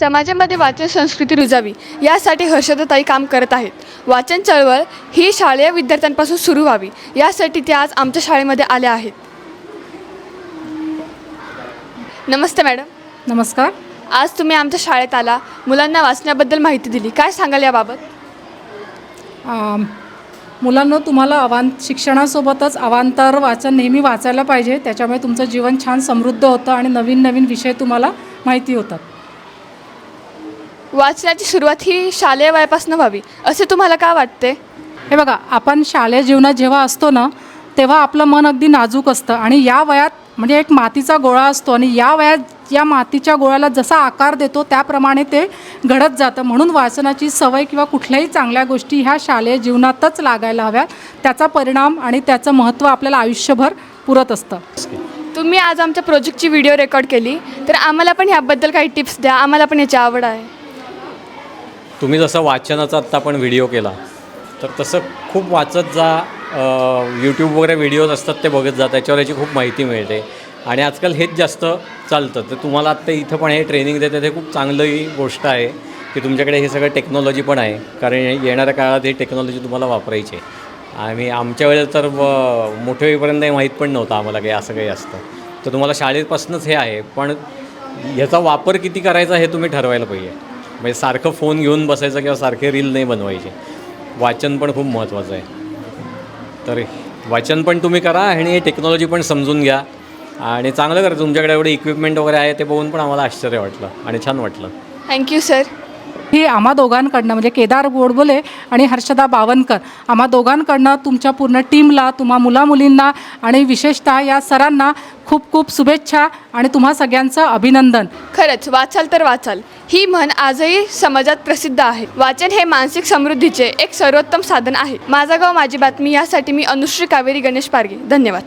समाजामध्ये वाचन संस्कृती रुजावी यासाठी हर्षदाताई काम करत आहेत. वाचन चळवळ ही शालेय विद्यार्थ्यांपासून सुरू व्हावी यासाठी त्या आज आमच्या शाळेमध्ये आल्या आहेत. नमस्ते मॅडम. नमस्कार. आज तुम्ही आमच्या शाळेत आला मुलांना वाचण्याबद्दल माहिती दिली काय सांगाल याबाबत? मुलांना तुम्हाला अवांत शिक्षणासोबतच अवांतर वाचन नेहमी वाचायला पाहिजे त्याच्यामुळे तुमचं जीवन छान समृद्ध होतं आणि नवीन नवीन विषय तुम्हाला माहिती होतात. वाचण्याची सुरुवात ही शालेय वयापासून व्हावी. असे तुम्हाला का वाटते? हे बघा आपण शालेय जीवनात जेव्हा असतो ना तेव्हा आपलं मन अगदी नाजूक असतं. आणि या वयात म्हणजे एक मातीचा गोळा असतो आणि या वयात या मातीच्या गोळ्याला जसा आकार देतो त्याप्रमाणे ते घडत जातं. म्हणून वाचनाची सवय किंवा कुठल्याही चांगल्या गोष्टी ह्या शालेय जीवनातच लागायला हव्यात. त्याचा परिणाम आणि त्याचं महत्त्व आपल्याला आयुष्यभर पुरत असतं. तुम्ही आज आमच्या प्रोजेक्टची व्हिडिओ रेकॉर्ड केली. तर आम्हाला पण ह्याबद्दल काही टिप्स द्या. आम्हाला पण याची आवड आहे. तुम्ही जसं वाचनाचा आत्ता पण व्हिडिओ केला तर तसं खूप वाचत जा. यूट्यूब वगैरे व्हिडिओज असतात ते बघत जा त्याच्यावर याची खूप माहिती मिळते. आणि आजकाल हेच जास्त चालतं. तर तुम्हाला आत्ता इथं पण हे ट्रेनिंग देते ते खूप चांगली गोष्ट आहे की तुमच्याकडे हे सगळं टेक्नॉलॉजी पण आहे. कारण येणाऱ्या काळात ही टेक्नॉलॉजी तुम्हाला वापरायची आहे. आणि आमच्या वेळेला तर मोठे होईपर्यंत हे माहीत पण नव्हतं आम्हाला काही असं काही असतं. तर तुम्हाला शाळेपासूनच हे आहे. पण ह्याचा वापर किती करायचा हे तुम्ही ठरवायला पाहिजे. म्हणजे सारखं फोन घेऊन बसायचं किंवा सारखे रील नाही बनवायचे. वाचन पण खूप महत्त्वाचं आहे. तर वाचन पण तुम्ही करा आणि हे टेक्नॉलॉजी पण समजून घ्या. आणि चांगलं करा. तुमच्याकडे एवढे इक्विपमेंट वगैरे आहे ते बघून पण आम्हाला आश्चर्य वाटलं आणि छान वाटलं. थँक्यू सर ही आम्हा दोघांकडनं म्हणजे केदार गोडबोले आणि हर्षदा बावनकर आम्हा दोघांकडनं तुमच्या पूर्ण टीमला तुम्हा मुलामुलींना आणि विशेषतः या सरांना खूप खूप शुभेच्छा आणि तुम्हा सगळ्यांचं अभिनंदन. खरंच वाचाल तर वाचाल. ही म्हण आजही समाजात प्रसिद्ध आहे. वाचन हे मानसिक समृद्धीचे एक सर्वोत्तम साधन आहे. माझा गाव माझी बातमी यासाठी मी अनुश्री कावेरी गणेश पारगे. धन्यवाद.